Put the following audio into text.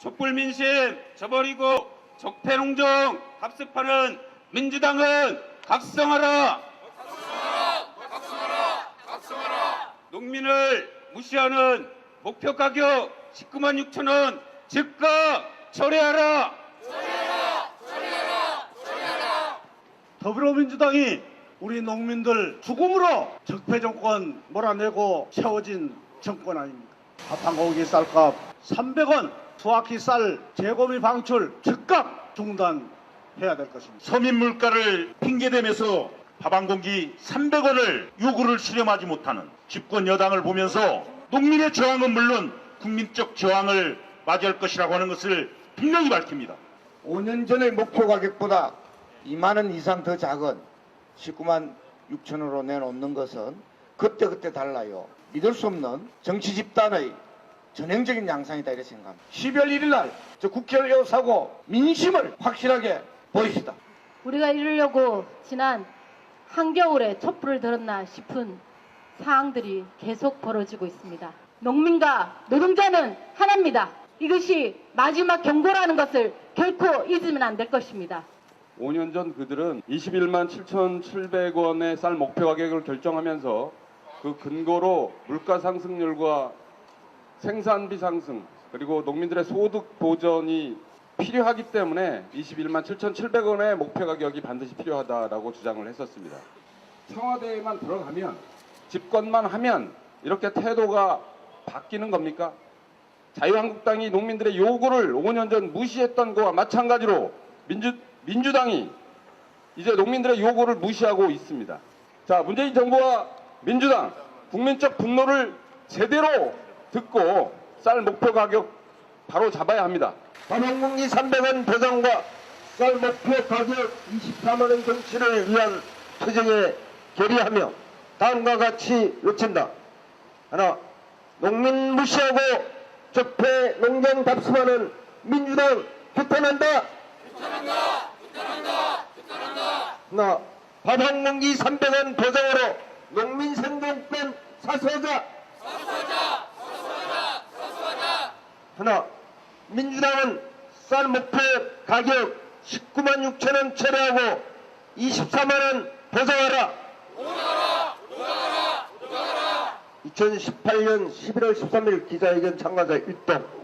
촛불 민심 저버리고 적폐 농정 합습하는 민주당은 각성하라. 농민을 무시하는 목표 가격 19만 6천 원 즉각 철회하라. 더불어민주당이 우리 농민들 죽음으로 적폐 정권 몰아내고 세워진 정권 아닙니까? 밥한 고기 쌀값 300원, 수확기 쌀 재고미 방출 즉각 중단해야 될 것입니다. 서민 물가를 핑계대면서 밥 한 공기 300원을 요구를 수렴하지 못하는 집권 여당을 보면서 농민의 저항은 물론 국민적 저항을 맞이할 것이라고 하는 것을 분명히 밝힙니다. 5년 전의 목표 가격보다 2만 원 이상 더 작은 19만 6천원으로 내놓는 것은 그때 그때 달라요. 믿을 수 없는 정치 집단의 전형적인 양상이다 이렇게 생각합니다. 12월 1일 날저 국회를 여사고 민심을 확실하게 보입시다. 우리가 이러려고 지난 한겨울에 촛불을 들었나 싶은 사항들이 계속 벌어지고 있습니다. 농민과 노동자는 하나입니다. 이것이 마지막 경고라는 것을 결코 잊으면 안 될 것입니다. 5년 전 그들은 21만 7,700원의 쌀 목표 가격을 결정하면서 그 근거로 물가 상승률과 생산비 상승 그리고 농민들의 소득 보전이 필요하기 때문에 21만 7,700원의 목표 가격이 반드시 필요하다라고 주장을 했었습니다. 청와대에만 들어가면 집권만 하면 이렇게 태도가 바뀌는 겁니까? 자유한국당이 농민들의 요구를 5년 전 무시했던 것과 마찬가지로 민주, 민주당이 이제 농민들의 요구를 무시하고 있습니다. 자, 문재인 정부와 민주당, 국민적 분노를 제대로 듣고 쌀 목표 가격 바로 잡아야 합니다. 밥한공기 300원 보장과 쌀 목표 가격 24만원 정치를 위한 투쟁에 결의하며 다음과 같이 외친다. 하나, 농민 무시하고 적폐 농장 답습하는 민주당 규탄한다. 규탄한다. 규탄한다. 규탄한다. 하나, 밥한 공기 300원 보장으로 농민 생존권 사수하 자. 하나, 민주당은 쌀 목표 가격 19만 6천 원 철회하고 24만 원 보장하라. 2018년 11월 13일 기자회견 참가자 1동